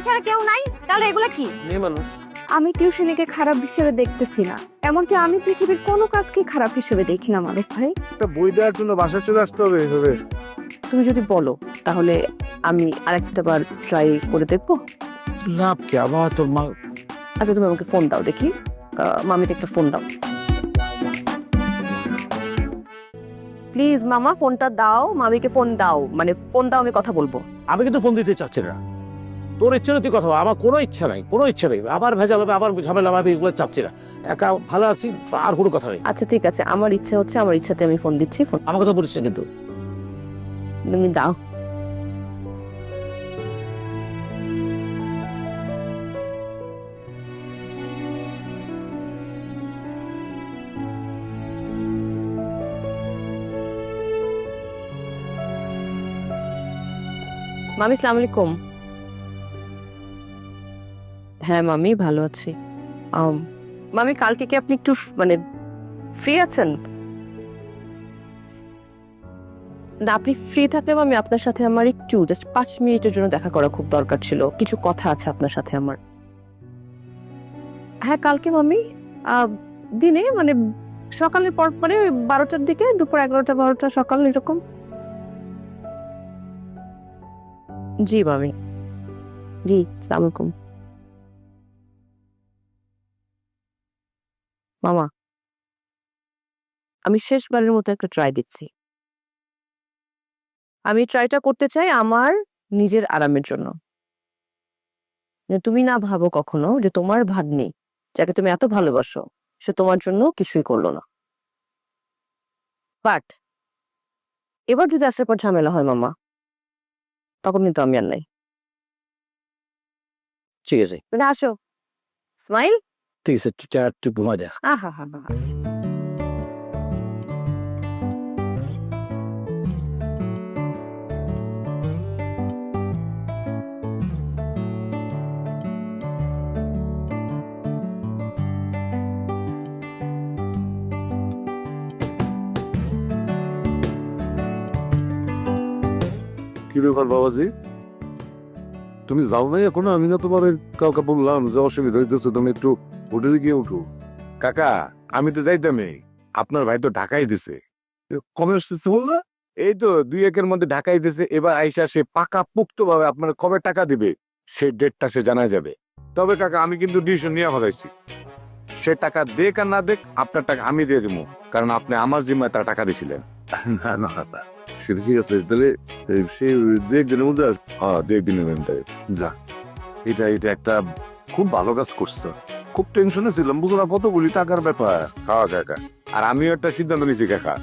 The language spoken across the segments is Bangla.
ছাড়া কেউ নাই? তাহলে এগুলো কি? মেয়ে মানুষ। আমি টিউশনিকে খারাপ হিসেবে দেখতেছি না। এমনকি আমি পৃথিবীর কোনো কাজকে খারাপ হিসেবে দেখি না ভাই। একটা বই দেওয়ার জন্য বাসায় চলে আসতে হবে এভাবে। তুমি যদি বলো তাহলে আমি আরেকটা বার ট্রাই করে দেখব। লাভ কি? আবার তোর মা আচ্ছা তুমি আমাকে ফোন দাও দেখি। আহ, মামিকে একটা ফোন দাও। প্লিজ মামা ফোনটা দাও মামিকে ফোন দাও। মানে ফোন দাও আমি কথা বলব। আমি কিন্তু ফোন দিতে চাচ্ছি না। তোর ইচ্ছে তুই কথা বল। আমার কোনো ইচ্ছা নাই কোনো ইচ্ছা নেই। আবার ভেজাল হবে আবার ঝামেলা হবে এগুলো চাচ্ছি না। একা ভালো আছি আর কোনো কথা নেই। আচ্ছা ঠিক আছে। আমার ইচ্ছে হচ্ছে আমার ইচ্ছাতে আমি ফোন দিচ্ছি ফোন আমার কথা বলিস না কিন্তু। তুমি দাও। মামি সালাম আলাইকুম। হ্যাঁ মামি, ভালো আছি। মামি, কালকে কি আপনি একটু মানে ফ্রি আছেন? না, আপনি ফ্রি থাকলেও আমি আপনার সাথে আমার একটু জাস্ট পাঁচ মিনিটের জন্য দেখা করা খুব দরকার ছিল। কিছু কথা আছে আপনার সাথে আমার। হ্যাঁ কালকে মামি দিনে মানে সকালের পর মানে বারোটার দিকে, দুপুর এগারোটা, বারোটা সকাল এরকম। জি, মামি। জি, সালাম মামা। আমি শেষবারের মতো একটা ট্রাই দিচ্ছি। আমি ট্রাইটা করতে চাই আমার নিজের আরামের জন্য। তুমি না ভাবো কখনো যে তোমার ভাগ্নি যাকে তুমি এত ভালোবাসো সে তোমার জন্য কিছুই করল না। বাট এবার যদি আসার পর ঝামেলা হয় মামা তখন কিন্তু আমি আর নাই। ঠিক আছে। আসো। স্মাইল ঠিক আছে চা একটু ঘুমা যা আহা হা হা কি ব্যাপার বাবাজি তুমি যাও নাই এখন আমি না তোমার কাউকে বললাম যে অসুবিধা হইতেছে তুমি একটু হোটেলে গিয়ে উঠো। কাকা আমি তো যাইতামই আপনার ভাই তো ঢাকাই দিছে। কমে আসতেছে বললা এই তো দুই একের মধ্যে ঢাকাই দিছে। এবার আইসা সে পাকা পুক্ত ভাবে আপনার কবে টাকা দিবে সেই ডেটটা সে জানা যাবে। তবে কাকা আমি কিন্তু ডিসিশন নিয়ে ভাবাইছি সে টাকা দেখ আর না দেখ আপনার টাকা আমি দিয়ে দিব কারণ আপনি আমার জিম্মায় তার টাকা দিছিলেন। না না না সেটা ঠিক আছে। তাহলে সে দু একদিনের মধ্যে হ্যাঁ দু একদিনের মধ্যে। যা এটা এটা একটা খুব ভালো কাজ করছ। খুব টেনশনে ছিলাম বুঝো না কত বলি টাকার ব্যাপার। খাওয়া কাকা আর আমিও একটা সিদ্ধান্ত নিয়েছি কাকা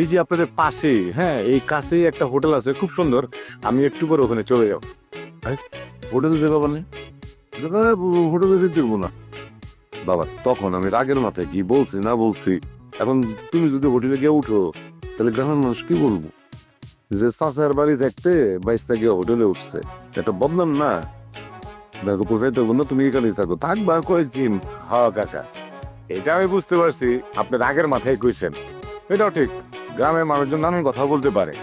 এই যে আপনাদের পাশে হ্যাঁ এই কাছেই একটা হোটেল আছে খুব সুন্দর। আমি একটু করে ওখানে চলে যাব। হোটেলে যাবে মানে হোটেলে যেতে দেবো না। বাবা তখন আমি রাগের মাথায় কি বলছি না বলছি এখন তুমি যদি হোটেলে গিয়ে উঠো তাহলে গ্রামের মানুষ কি বলব? যে চাচার বাড়ি থাকতে বাইশটা গিয়ে হোটেলে উঠছে। এটা বদনাম না। দেখো পোষাইতে না তুমি এখানেই থাকো। থাকবা কয়েকদিন হ্যাঁ কাকা। এটা আমি বুঝতে পারছি আপনি রাগের মাথায় কইছেন। এটাও ঠিক গ্রামের মানুষজন নানান কথা বলতে পারে।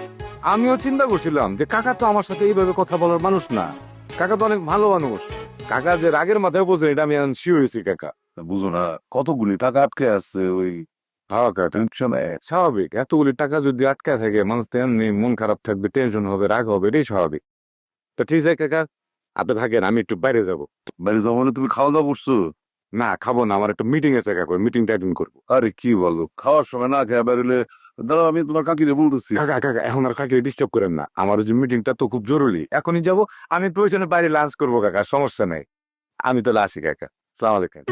আমিও চিন্তা করছিলাম যে কাকা তো আমার সাথে এইভাবে কথা বলার মানুষ না। কাকা তো অনেক ভালো মানুষ। কাকা যে রাগের মাথায় বলছেন এটা আমি শিওর হয়েছি কাকা। বুঝো না কতগুলি টাকা আটকে আছে ওই? হ্যাঁ কাকা টেনশনে স্বাভাবিক এতগুলি টাকা যদি আটকা থাকে মানুষ তো এমনি মন খারাপ থাকবে টেনশন হবে রাগ হবে এটাই স্বাভাবিক। তো ঠিক আছে কাকা আপনি থাকেন আমি একটু বাইরে যাব। বাইরে যাব মানে তুমি খাওয়া দাওয়া করছ? না খাব না আমার একটা মিটিং আছে কাকু মিটিং অ্যাটেন্ড করব। আরে কি বলো খাওয়ার সময় না খেয়ে বেরোলে দাঁড়াও আমি তোমার কাকিরে বলতেছি। কাকা কাকা এখন আর কাকিরে ডিস্টার্ব করেন না আমার যে মিটিংটা তো খুব জরুরি এখনই যাব আমি প্রয়োজনে বাইরে লাঞ্চ করব কাকা সমস্যা নাই। আমি তাহলে আসি কাকা সালাম আলাইকুম।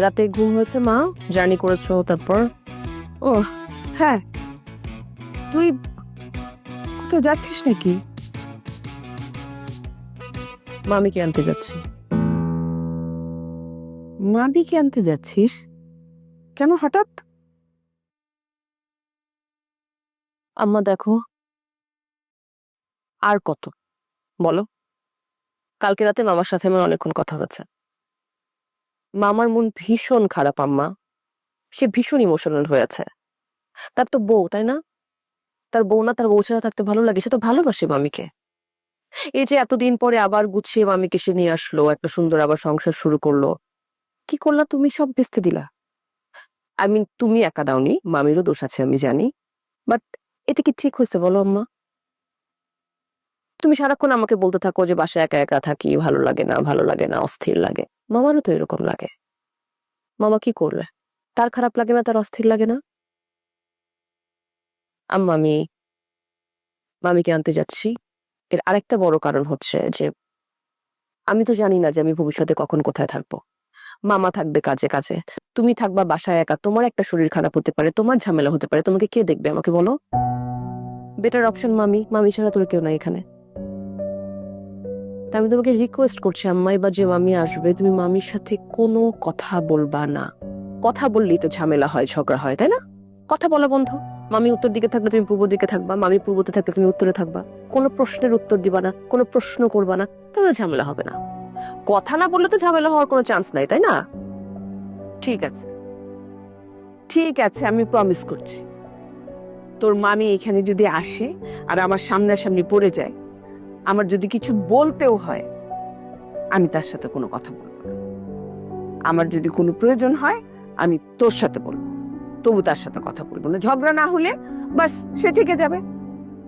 রাতে ঘুম হয়েছে মা। জার্নি করেছ তারপর? ও হ্যাঁ। তুই কোথাও যাচ্ছিস নাকি? মামিকে আনতে যাচ্ছি। মাবিকে আনতে যাচ্ছিস? কেন হঠাৎ? আম্মা দেখো। আর কত? বলো। কালকে রাতে মামার সাথে আমার অনেকক্ষণ কথা হয়েছে। মামার মন ভীষণ খারাপ, আম্মা। সে ভীষণ ইমোশনাল হয়েছে। তার তো বউ, তাই না? তার বউ না, তার বউ ছাড়া থাকতে ভালো লাগে, সে তো ভালোবাসে মামিকে। এই যে এতদিন পরে আবার গুছিয়ে মামিকে সে নিয়ে আসলো, একটা সুন্দর আবার সংসার শুরু করল। কি করলা তুমি, সব বেচতে দিলা? আই মিন তুমি একা দাওনি, মামিরও দোষ আছে, আমি জানি। বাট এটা কি ঠিক হয়েছে বলো, আম্মা? তুমি সারাক্ষণ আমাকে বলতে থাকো যে বাসায় একা একা থাকি, ভালো লাগে না, ভালো লাগে না, অস্থির লাগে। মামারও তো এরকম লাগে। মামা কি করবে? তার খারাপ লাগে না, তার অস্থির লাগে না? আমি, মামিকে আনতে যাচ্ছি। এর আরেকটা বড় কারণ হচ্ছে যে, আমি তো জানি না যে আমি ভবিষ্যতে কখন কোথায় থাকব। মামা থাকবে কাজে কাজে। তুমি থাকবা বাসায় একা। তোমার একটা শরীর খারাপ হতে পারে, তোমার ঝামেলা হতে পারে। তোমাকে কে দেখবে আমাকে বলো? বেটার অপশন মামি। মামি ছাড়া তোর কেউ নাই এখানে। তাই আমি তোমাকে রিকোয়েস্ট করছি আম্মা এবার যে মামি আসবে, তুমি মামির সাথে কোনো কথা বলবা না। কথা বললেই তো ঝামেলা হয়, ঝগড়া হয়, তাই না? কথা বলা বন্ধ। মামি উত্তর দিকে থাকলে তুমি পূর্ব দিকে থাকবা, মামি পূর্বতে থাকলে তুমি উত্তরে থাকবা। কোনো প্রশ্নের উত্তর দিবা না, কোনো প্রশ্ন করবা না, তাহলে ঝামেলা হবে না। কথা না বললে তো ঝামেলা হওয়ার কোনো চান্স নাই, তাই না? ঠিক আছে। ঠিক আছে, আমি প্রমিস করছি। তোর মামি এখানে যদি আসে আর আমার সামনাসামনি পড়ে যায় আমার যদি কিছু বলতেও হয় আমি তার সাথে কোনো কথা বলব না। আমার যদি কোনো প্রয়োজন হয় আমি তোর সাথে বলব। তবু তার সাথে কথা বলব না। ঝগড়া না হলে বাস সে থেকে যাবে।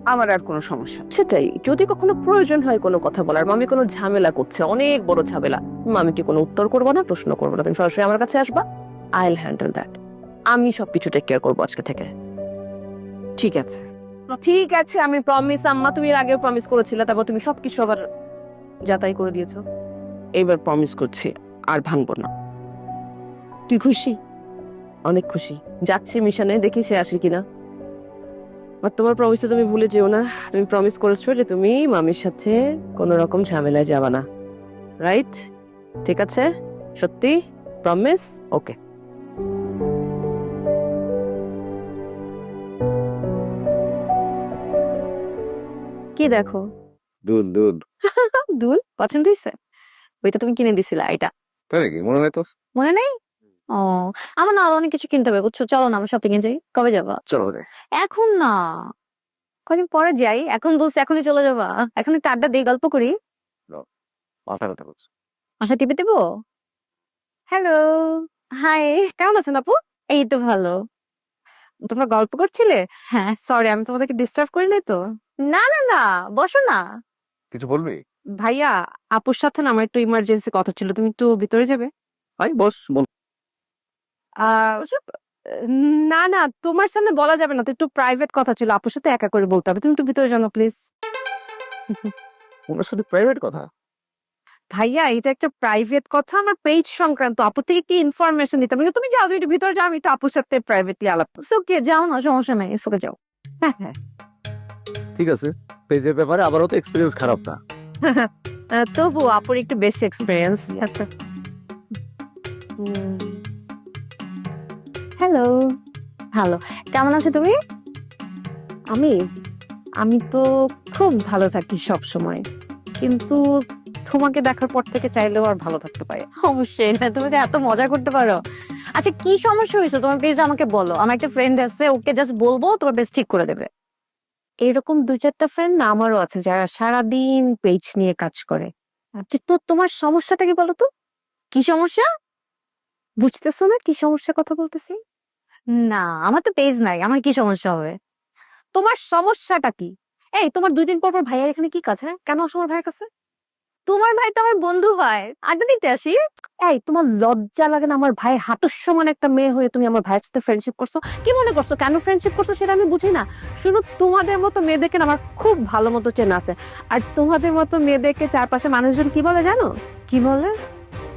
আমার আর কোনো সমস্যা সেটাই। যদি কখনো প্রয়োজন হয় কোনো কথা বলার মামি কোনো ঝামেলা করছে অনেক বড় ঝামেলা। মামিকে কোনো উত্তর করব না প্রশ্ন করব না। তুমি সরাসরি আমার কাছে আসবা আই উইল হ্যান্ডেল দ্যাট আমি সবকিছু টেক কেয়ার করব আজকে থেকে। ঠিক আছে। ঠিক আছে আমি প্রমিস আম্মা তুমি এর আগেও প্রমিস করেছিলে তারপর তুমি সবকিছু আবার যাতাই করে দিয়েছ। এবার প্রমিস করছি আর ভাঙবো না। তুই খুশি? অনেক খুশি। যাচ্ছি মিশনে দেখি সে আসে কিনা। আর তোমার প্রমিসে তুমি ভুলে যেও না তুমি প্রমিস করেছ যে তুমি মামির সাথে কোনো রকম ঝামেলায় যাবা না। রাইট ঠিক আছে? সত্যি? প্রমিস ওকে কি দেখো? দুধ দুধ দুল? পছন্দ হয়েছে ওইটা তুমি কিনে দিছিলা এটা? তাই নাকি? মনে নাই তো? মনে নেই? ও আমার না আরও অনেক কিছু কিনতে হবে বুঝছ? চলো না আমরা শপিং এ যাই। কবে যাবা? চলো রে। এখন না। কদিন পরে যাই। এখন বলছি এখনই চলে যাবা। এখন একটু আড্ডা দিয়ে গল্প করি। মাথা ব্যথা করছে। মাথা টিপে দেবো হ্যালো হাই কেমন আছেন আপু? এই তো ভালো। তোমরা গল্প করছিলে? হ্যাঁ সরি আমি তোমাদেরকে ডিস্টার্ব করিনি তো। না না না বসো না। কিছু বলবি? ভাইয়া আপুর সাথে না আমার একটু ইমার্জেন্সি কথা ছিল তুমি একটু ভিতরে যাবে? ভাই বস বল। আহ, ওসব, না না তোমার সামনে বলা যাবে না তো একটু প্রাইভেট কথা ছিল আপুর সাথে একা করে বলতে হবে তুমি একটু ভিতরে জানো প্লিজ ওনার সাথে প্রাইভেট কথা? ভাইয়া এটা একটা প্রাইভেট কথা আমার পেজ সংক্রান্ত আপুর থেকে কি ইনফরমেশন দিতে হবে? তুমি যাও তুমি একটু ভিতরে যাও আমি একটু আপুর সাথে প্রাইভেটলি আলাপ ওকে যাও না সমস্যা নাই ওকে যাও। হ্যাঁ হ্যাঁ। ঠিক আছে? পেজের ব্যাপারে আবারও তো এক্সপিরিয়েন্স খারাপ না। তবু আপুর একটু বেশি এক্সপিরিয়েন্স হ্যালো হ্যালো কেমন আছো তুমি? আমি? আমি তো খুব ভালো থাকি সব সময় কিন্তু তোমাকে দেখার পর থেকে চাইলেও আর ভালো থাকতে পারে অবশ্যই না তুমি তো এত মজা করতে পারো। আচ্ছা কি সমস্যা হয়েছে? তোমার প্লিজ আমাকে বলো। আমার একটা ফ্রেন্ড আছে ওকে জাস্ট বলব তোমার বেশ ঠিক করে দেবে। এরকম দু চারটা ফ্রেন্ড না আমারও আছে যারা সারাদিন পেজ নিয়ে কাজ করে। আচ্ছা তো তোমার সমস্যাটা কি বলতো? কি সমস্যা? বুঝতেছো না কি সমস্যার কথা বলতেছি? না, আমার তো পেজ নাই, আমার কি সমস্যা হবে? তোমার সমস্যাটা কি? এই, তোমার দুই দিন পর পর ভাইয়ার এখানে কি কাজ হ্যাঁ? কেন আসো ভাইয়ের কাছে? তোমার ভাই তো আমার বন্ধু হয়। আড্ডা দিতে আসি? এই তোমার লজ্জা লাগে না? আমার ভাই হাঁটুর সমান একটা মেয়ে হয়ে তুমি আমার ভাইয়ের সাথে ফ্রেন্ডশিপ করছ? কি মনে করছ? কেন ফ্রেন্ডশিপ করছ সেটা আমি বুঝি না। শুধু তোমাদের মতো মেয়েদেরকে না আমার খুব ভালো মতো চেনা আছে। আর তোমাদের মতো মেয়েদেরকে চারপাশে মানুষজন কি বলে জানো? কি বলে?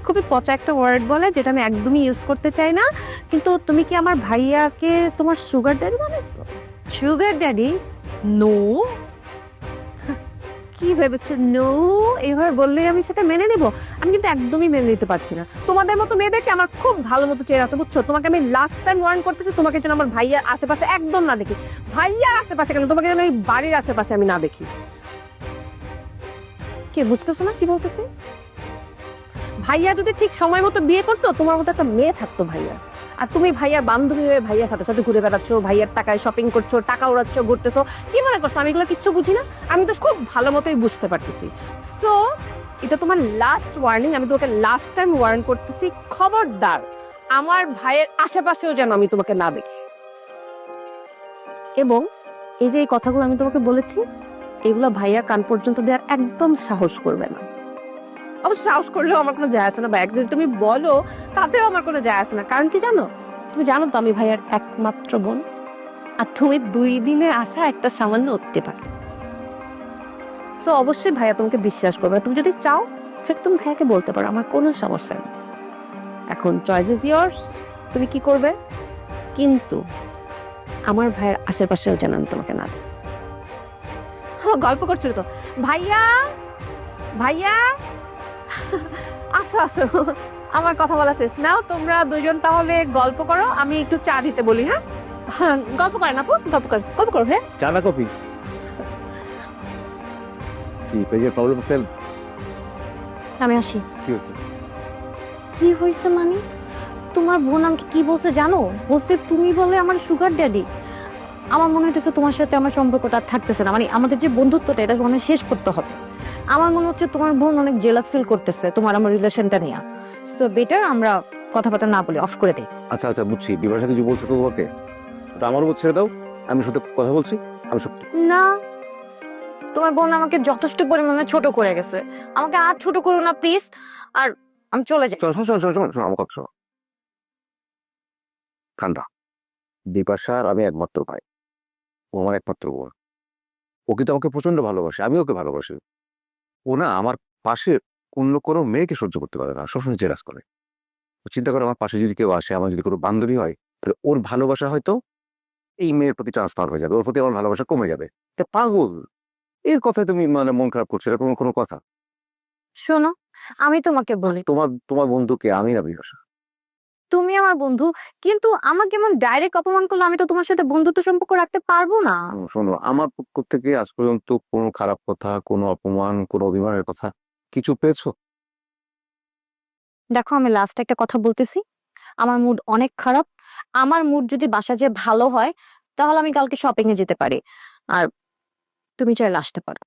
খুবই পচা একটা ওয়ার্ড বলে যেটা আমি একদমই ইউজ করতে চাই না। কিন্তু তুমি কি আমার ভাইয়াকে তোমার সুগার ড্যাডি বানাইছো? সুগার ড্যাডি নো কি ভেবেছো? নো এইভাবে বললেই আমি সেটা মেনে নেব। আমি কিন্তু একদমই মেনে নিতে পারছি না। তোমাদের মতো মেয়েদেরকে আমার খুব ভালো মতো চেয়ে আছে, বুঝছ? তোমাকে আমি লাস্ট টাইম ওয়ার্ন করতেছি, তোমাকে যেন আমার ভাইয়ার আশেপাশে একদম না দেখি। ভাইয়ার আশেপাশে কেন? তোমাকে যেন এই বাড়ির আশেপাশে আমি না দেখি। কে, বুঝতেছো না কি বলতেছি? ভাইয়া যদি ঠিক সময় মতো বিয়ে করতো, তোমার মতো একটা মেয়ে থাকতো ভাইয়া। আর তুমি ভাইয়ার বান্ধবী হয়ে ভাইয়ার সাথে সাথে ঘুরে বেড়াচ্ছ, ভাইয়ার টাকায় শপিং করছ, টাকা উড়াচ্ছ, ঘুরতেছো। কি মনে করছ? আমি এগুলো কিচ্ছু বুঝি না? আমি তো খুব ভালো মতোই বুঝতে পারতেছি। সো এটা তোমার লাস্ট ওয়ার্নিং আমি তোমাকে লাস্ট টাইম ওয়ার্ন করতেছি। খবরদার, আমার ভাইয়ের আশেপাশেও যেন আমি তোমাকে না দেখি। এবং এই যে এই কথাগুলো আমি তোমাকে বলেছি, এগুলো ভাইয়া কান পর্যন্ত দেওয়ার একদম সাহস করবে না। অবশ্য সাহস করলেও আমার কোনো যায় আসে না বা এক যদি তুমি বলো, তাতেও আমার কোনো যায় আসে না। কারণ কি জানো? তুমি জানো তো আমি ভাইয়ার একমাত্র বোন। আর তুমি দুই দিনে আসা একটা সামান্য উঠতে পারো। সো অবশ্যই ভাইয়া তোমাকে বিশ্বাস করবে। তুমি যদি চাও, সেটা তুমি ভাইয়াকে বলতে পারো। আমার কোনো সমস্যা নেই। এখন চয়েস ইজ ইয়ার্স তুমি কি করবে? কিন্তু আমার ভাইয়ের আশেপাশেও আমি তোমাকে না। হ্যাঁ গল্প করছিল তো। ভাইয়া! ভাইয়া! আসো আসো আমার কথা বলা শেষ। নাও তোমরা দুজন তাহলে গল্প করো আমি একটু চা দিতে বলি হ্যাঁ? হ্যাঁ গল্প করেন আপু গল্প করেন গল্প করো হ্যাঁ? চা না কপি কি পেজের প্রবলেম সেল আমি আসি। কি হয়েছে? কি হয়েছে মানে? তোমার বোন আমাকে কি বলছে জানো? বলছে তুমি বলে আমার সুগার ড্যাডি আমার মনে হইতেছে তোমার সাথে আমার সম্পর্কটা আর থাকতেছে না। মানে আমাদের যে বন্ধুত্বটা এটা মানে শেষ করতে হবে। আমার মনে হচ্ছে তোমার বোন অনেক জেলাস ফিল করতেছে তোমার আমার রিলেশনটা নিয়ে। সো বেটার আমরা কথাবার্তা না বলে অফ করে দিই। আচ্ছা আচ্ছা বুঝছি। বিভাসা কিছু বলছো তো তোমাকে? ওটা আমার উপর ছেড়ে দাও আমি সাথে কথা বলছি আমি সত্যি। না। তোমার বোন আমাকে যথেষ্ট পরিমাণে ছোট করে গেছে। আমাকে আর ছোট করো না প্লিজ আর আমি চলে যাই। শোনো শোনো শোনো শোনো আমার কথা শোনো। ঠান্ডা দীপাশার আমি একমাত্র ভাই। ও আমার একমাত্র বোন। ও কিন্তু আমাকে প্রচণ্ড ভালোবাসে আমি ওকে ভালোবাসি। ও না আমার পাশে অন্য কোনো মেয়েকে সহ্য করতে পারে না সবসময় জেরাস করে। ও চিন্তা করে আমার পাশে যদি কেউ আসে আমার যদি কোনো বান্ধবী হয় তাহলে ওর ভালোবাসা হয়তো এই মেয়ের প্রতি ট্রান্সফার হয়ে যাবে ওর প্রতি আমার ভালোবাসা কমে যাবে। তা পাগল! এর কথায় তুমি মানে মন খারাপ করছ এরকম কোনো কথা? শোনো আমি তোমাকে বলি। তোমার তোমার বন্ধুকে আমি না বিভাসা তুমি আমার বন্ধু কিন্তু আমাকে এমন ডাইরেক্ট অপমান করলে আমি তো তোমার সাথে বন্ধুত্ব সম্পর্ক রাখতে পারব না। শোনো, আমার পক্ষ থেকে আজ পর্যন্ত কোনো খারাপ কথা কোনো অপমান কোনো অভিমানের কথা কিছু পেয়েছ? দেখো আমি লাস্ট একটা কথা বলতেছি। আমার মুড অনেক খারাপ। আমার মুড যদি বাসা যে ভালো হয় তাহলে আমি কালকে শপিং এ যেতে পারি। আর তুমি চাইলে আসতে পারো।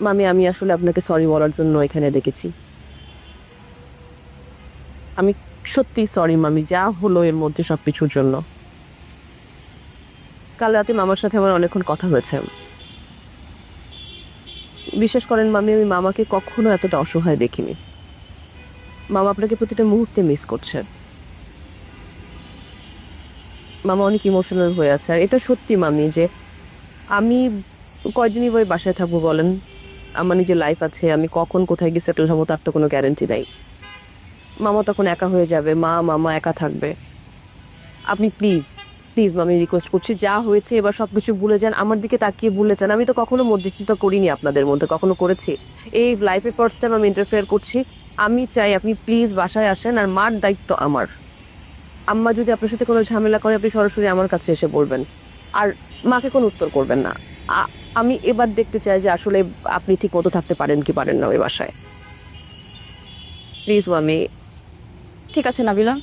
মামি, আমি আসলে আপনাকে সরি বলার জন্য এখানে ডেকেছি। আমি সত্যি সরি মামি, যা হলো এর মধ্যে সব কিছুর জন্য। কাল রাতে মামার সাথে আমার অনেকক্ষণ কথা হয়েছে। বিশ্বাস করেন মামি, আমি মামাকে কখনো এতটা অসহায় দেখিনি। মামা আপনাকে প্রতিটা মুহূর্তে মিস করছে। মামা অনেক ইমোশনাল হয়ে আছে। আর এটা সত্যি মামি যে আমি কয়দিনই বই বাসায় থাকব বলেন? আমার নিজের লাইফ আছে, আমি কখন কোথায় গিয়ে সেটেল হব তার তো কোনো গ্যারেন্টি নাই। মামা তখন একা হয়ে যাবে, মা, মামা একা থাকবে। আপনি প্লিজ প্লিজ মামি রিকোয়েস্ট করছি, যা হয়েছে এবার সব কিছু ভুলে যান, আমার দিকে তাকিয়ে ভুলে যান। আমি তো কখনো মধ্যস্থিত করিনি আপনাদের মধ্যে, কখনো করেছি। এই লাইফে ফার্স্ট টাইম আমি ইন্টারফেয়ার করছি। আমি চাই আপনি প্লিজ বাসায় আসেন আর মার দায়িত্ব আমার। আম্মা যদি আপনার সাথে কোনো ঝামেলা করে, আপনি সরাসরি আমার কাছে এসে বলবেন। আর মাকে কোনো উত্তর করবেন না। আমি এবার দেখতে চাই যে আসলে আপনি ঠিক মতো থাকতে পারেন কি পারেন না ওই বাসায়। প্লিজ মামি ঠিক আছে নাবিলা।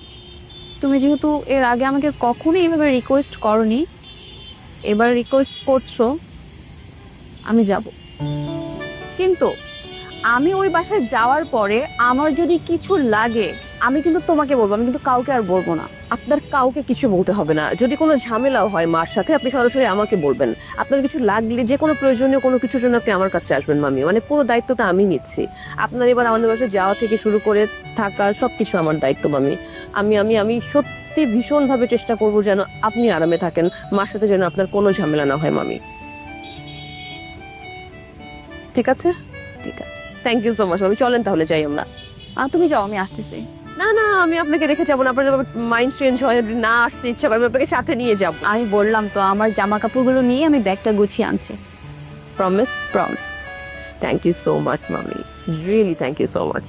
তুমি যেহেতু এর আগে আমাকে কখনোই এভাবে রিকোয়েস্ট করনি এবার রিকোয়েস্ট করছ আমি যাব। কিন্তু আমি ওই বাসায় যাওয়ার পরে আমার যদি কিছু লাগে আমি কিন্তু তোমাকে বলব আমি কিন্তু কাউকে আর বলব না। আপনার কাউকে কিছু বলতে হবে না। যদি কোনো ঝামেলাও হয় মার সাথে আপনি সরাসরি আমাকে বলবেন। আপনার কিছু লাগলে, যে কোনো প্রয়োজনীয় কোনো কিছুর জন্য আপনি আমার কাছে আসবেন, মামি। মানে পুরো দায়িত্বটা আমি নিচ্ছি। আপনার এবার আমাদের বাসায় যাওয়া থেকে শুরু করে থাকার সব কিছু আমার দায়িত্ব, মামি। আমি আমি আমি সত্যি ভীষণভাবে চেষ্টা করব যেন আপনি আরামে থাকেন, মার সাথে যেন আপনার কোনো ঝামেলা না হয়, মামি। ঠিক আছে? ঠিক আছে। থ্যাংক ইউ সো মাচ মামি। চলেন তাহলে যাই আমরা। তুমি যাও, আমি আসতেছি। না না আমি আপনাকে রেখে যাব না আপনার মাইন্ড চেঞ্জ হয় না আসতে ইচ্ছা করে আমি আপনাকে সাথে নিয়ে যাব। আমি বললাম তো আমার জামা কাপড়গুলো নিয়ে আমি ব্যাগটা গুছিয়ে আনছি। Promise promise thank you so much মামি really thank you so much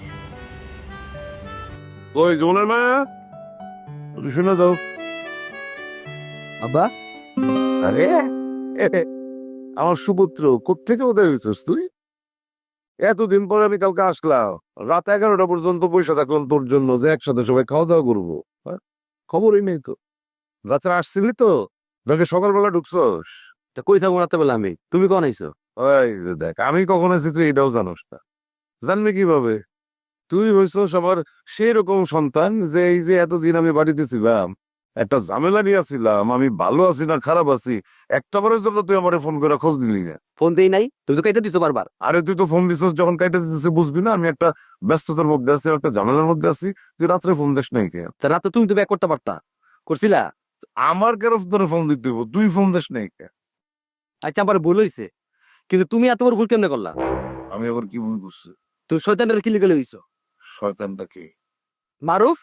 ওই জোনের মা তুমি শুনে যাও। আব্বা? আরে আমার সুপুত্র কোথেকে ওদের তুই? এতদিন পরে আমি কালকে আসলাম। রাত এগারোটা পর্যন্ত পয়সা থাকলাম তোর জন্য যে একসাথে সবাই খাওয়া দাওয়া করব। হ্যাঁ? খবরই নেই তো। রাত্রে আসছিলি তো? নাকি সকালবেলা ঢুকছস? তা কই থাকব রাতে বেলা আমি? তুমি কখন আইছো? ওই দেখ আমি কখন আছি তুই এটাও জানোস না। জানবি কীভাবে? তুই হইছস আমার সেই রকম সন্তান যে এই যে এতদিন আমি বাড়িতে ছিলাম। একটা ঝামেলা নিয়ে আসছিলাম আমি ভালো আছি না খারাপ আছি? একটা বারের জন্য তুই আমার ফোন করে খোঁজ দিলি না। ফোন দেই নাই? তুমি তো কাইতে দিছো বারবার। আরে তুই তো ফোন দিছিস যখন কাইটা দিতেছে বুঝবি না আমি একটা ব্যস্ততার মধ্যে আছি একটা ঝামেলার মধ্যে আছি তুই রাত্রে ফোন দিস নাই কে তা রাতে তুমি তো ব্যাক করতে পারতা। করছিলা? আমার কেন তোর ফোন দিতে হইব? তুই ফোন দিস নাই কে আচ্ছা আমার ভুল হইছে। কিন্তু তুমি এত বড় ভুল কেমনে করলা? আমি আবার কি মনে করছি? তুমি শয়তানের কি লিখে হইছো শয়তানটা কি? মারুফ?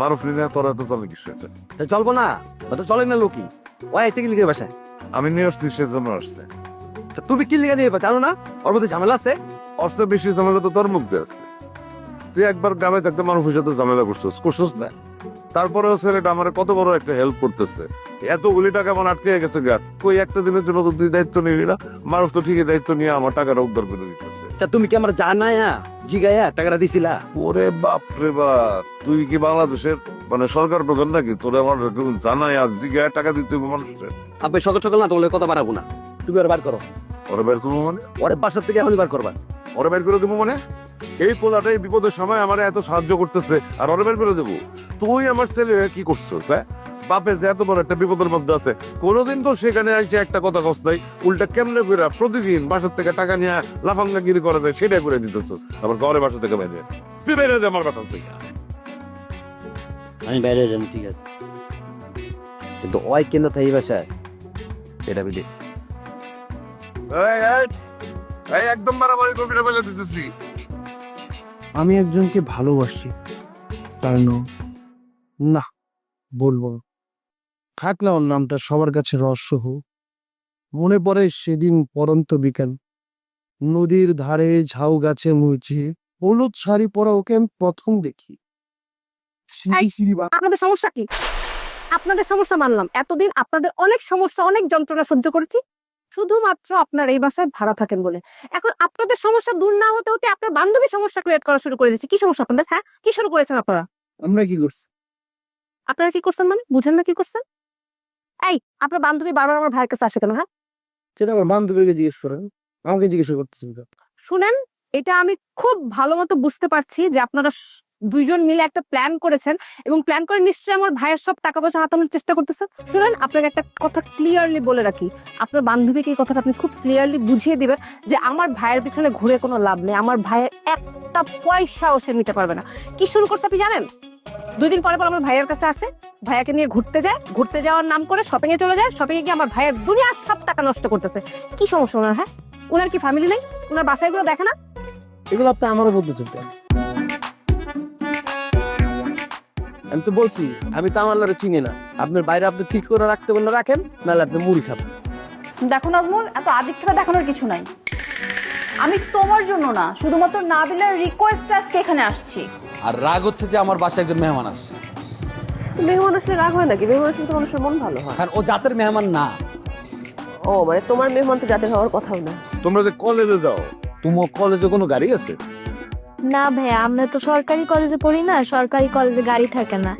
নিয়ে তোরা তো চলে কিছু আছে তা চলবো না ও তো চলে না লোকই। ও কি লিখে বাসায়? আমি নিয়ে আসছি আসছে। তা তুমি কি লিখে নিয়ে জানো না? ওর মধ্যে ঝামেলা আছে? অর্থ বেশি ঝামেলা তো তোর মধ্যে আছে। তুই একবার গ্রামে থাকতে মানুষের সাথে ঝামেলা করছিস করছিস না? তারপরেও ছেলেটা আমার কত বড় একটা হেল্প করতেছে। এতগুলি টাকা আমার আটকে গেছে গা? কই একটা দিনের জন্য তুই দায়িত্ব নিলি না? মানুষ তো ঠিকই দায়িত্ব নিয়ে আমার টাকাটা উদ্ধার করে দিতেছে। তা তুমি কি আমার জানায়া জিগায়া টাকাটা দিছিলা? ওরে বাপ রে বাপ তুই কি বাংলাদেশের মানে সরকার প্রধান নাকি? তোরে আমার এরকম জানাই টাকা দিতে মানুষের? আপনি সকাল সকাল না তোমার কথা বাড়াবো না। তুমি আর বার করো। ওরে বের করব মানে? ওরে বাসার থেকে এখনই বার করবা। ওরে বের করে দেবো মানে? এই পোলাটা এই বিপদের সময় আমার এত সাহায্য করতেছে আর ওরে বের দেবো। তুই আমার ছেলে কি করছিস হ্যাঁ? বাপে যে এত বড় একটা বিপদের মধ্যে আছে কোনোদিন তো সেখানে এসে একটা কথা কস নাই উল্টা কেমনে করে প্রতিদিন বাসার থেকে টাকা নিয়ে লাফাঙ্গাগিরি করা যায় সেটাই করে দিতেছিস। আবার ঘরে বাসা থেকে বাইরে। বেরিয়ে যা আমার বাসা থেকে। আমি বাইরে যাব ঠিক আছে। কিন্তু ওই কেন থাই বাসায় এটা এই একদম বাড়াবাড়ি করবি না বলে দিতেছি। আমি একজনকে ভালোবাসি। তার নাম না বলব। থাক না ওর নামটা সবার কাছে রহস্য হোক। মনে পড়ে সেদিন পরন্ত বিকাল। নদীর ধারে ঝাউ গাছে মুছে হলুদ শাড়ি পরা ওকে আমি প্রথম দেখি। আপনাদের সমস্যা কি? আপনাদের সমস্যা মানলাম। এতদিন আপনাদের অনেক সমস্যা অনেক যন্ত্রণা সহ্য করেছি। শুধুমাত্র আপনার এই বাসায় ভাড়া থাকেন বলে। এখন আপনাদের সমস্যা দূর না হতে হতে আপনার বান্ধবী সমস্যা ক্রিয়েট করা শুরু করে দিয়েছে। কি সমস্যা আপনাদের হ্যাঁ? কি শুরু করেছেন আপনারা? আমরা কি করছি? আপনারা কি করছেন মানে? বুঝেন না কি করছেন? এই আপনার বান্ধবী বারবার আমার ভাইয়ের কাছে আসে কেন হ্যাঁ? সেটা আমার বান্ধবীকে জিজ্ঞেস করেন। আমাকে জিজ্ঞেস করতেছেন শুনেন এটা আমি খুব ভালো মতো বুঝতে পারছি যে আপনারা দুইজন মিলে একটা প্ল্যান করেছেন এবং প্ল্যান করে নিশ্চয়ই আমার ভাইয়ের সব টাকা পয়সা হাতানোর চেষ্টা করতেছেন। শুনেন, আপনাকে একটা কথা ক্লিয়ারলি বলে রাখি। আপনার বান্ধবীকে এই কথাটা আপনি খুব ক্লিয়ারলি বুঝিয়ে দিবেন যে আমার ভাইয়ের পিছনে ঘুরে কোনো লাভ নেই। আমার ভাইয়ের একটা পয়সাও সে নিতে পারবে না। কি শুরু করছে আপনি জানেন? দুই দিন পরে পর আমার ভাইয়ের কাছে আসে, ভাইয়াকে নিয়ে ঘুরতে যায়, ঘুরতে যাওয়ার নাম করে শপিং এ চলে যায়। শপিং এ গিয়ে আমার ভাইয়ের দুনিয়ার সব টাকা নষ্ট করতেছে। কি সমস্যা ওনার হ্যাঁ? ওনার কি ফ্যামিলি নেই? ওনার বাসায়গুলো দেখে না? এগুলো আপনি আমারও বলতেছেন আমি তো বলছি আমি তো আমার লড়ে চিনি না। আপনার বাইরে আপনি ঠিক করে রাখতে বললে রাখেন নাহলে আপনি মুড়ি খাবেন। দেখো নাজমুল এত আদিক্ষেতা দেখানোর কিছু নাই। আমি তোমার জন্য না শুধুমাত্র নাবিলার রিকোয়েস্ট আজকে এখানে আসছি। আর রাগ হচ্ছে যে আমার বাসায় একজন মেহমান আসছে। মেহমান আসলে রাগ হয় নাকি? মেহমান আসলে তো মানুষের মন ভালো হয়। কারণ ও জাতের মেহমান না। ও মানে তোমার মেহমান তো জাতের হওয়ার কথাও না। তোমরা যে কলেজে যাও তোমার কলেজে কোনো গাড়ি আছে? না ভাইয়া আমরা তো সরকারি কলেজে পড়ি না সরকারি কলেজে গাড়ি থাকে না।